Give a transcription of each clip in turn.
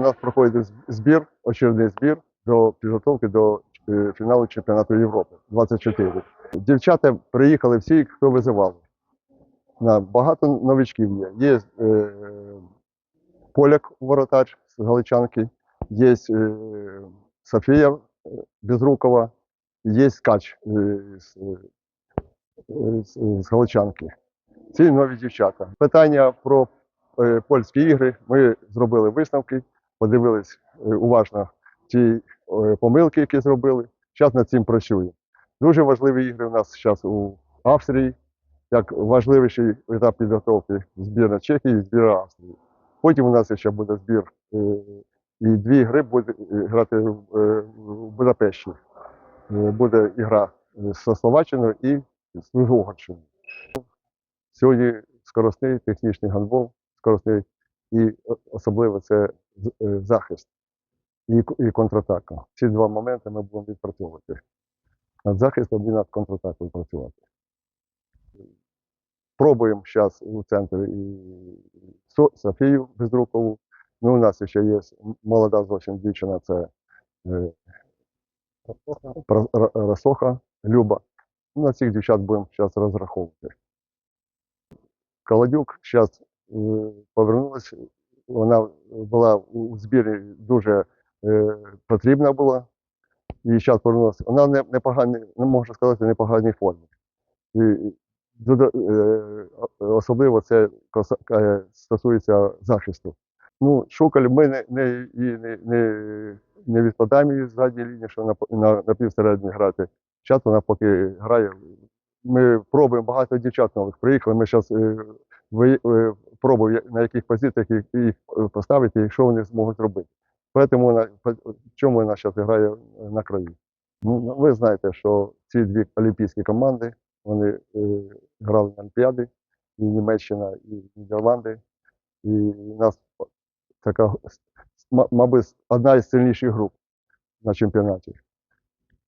нас проходить збір, очередний збір до підготовки до е, фіналу чемпіонату Європи 24. Дівчата приїхали всі, хто визивав. Багато новичків є. Є е, поляк воротач з Галичанки, є е, Софія Безрукова, є Кач е, з, Галичанки. Ці нові дівчата. Питання про польські ігри. Ми зробили висновки, подивились е, уважно ті е, помилки, які зробили. Зараз над цим працюємо. Дуже важливі ігри у нас зараз у Австрії, як важливіший етап підготовки збірна Чехії і збірна Австрії. Потім у нас ще буде збір е, і дві гри буде грати в Будапешті. Буде ігра з Словаччиною і з Угорщиною. Сьогодні скоростний технічний гандбол, скоростний і особливо це захист і, контратака. Ці два моменти ми будемо відпрацьовувати. Над захистом і над контратакою працювати. Пробуємо зараз у центрі і Софію Безрукову. Ну, у нас ще є молода зовсім дівчина, це е, Пра- Люба. Ну, На цих дівчат будемо зараз розраховувати. Колодюк зараз повернулася. Вона була у збірі дуже е, потрібна була. І зараз повернулася. Вона не, непогані, не можу сказати, непоганій формі. І, е, особливо це е, стосується захисту. Ну, Шукаль ми не, не, не, не, не відпадаємо її з задньої лінії, що на, на, на півсередині грати. Зараз вона поки грає. Ми пробуємо багато дівчат нових. Приїхали. Ми зараз е, е, на яких позиціях їх, е, поставити і що вони зможуть робити. Тому чому вона зараз грає на краю. Ну, ну, ви знаєте, що ці дві олімпійські команди вони е, грали на Олімпіади, і Німеччина, і Нідерланди. І у нас така, мабуть, одна із сильніших груп на чемпіонаті.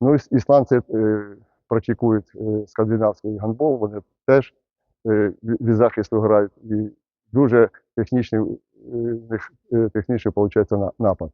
Ну, ісландці е, практикують е, скандинавський гандбол, вони теж е, від захисту грають. І дуже технічний, них, е, технічний, виходить, напад.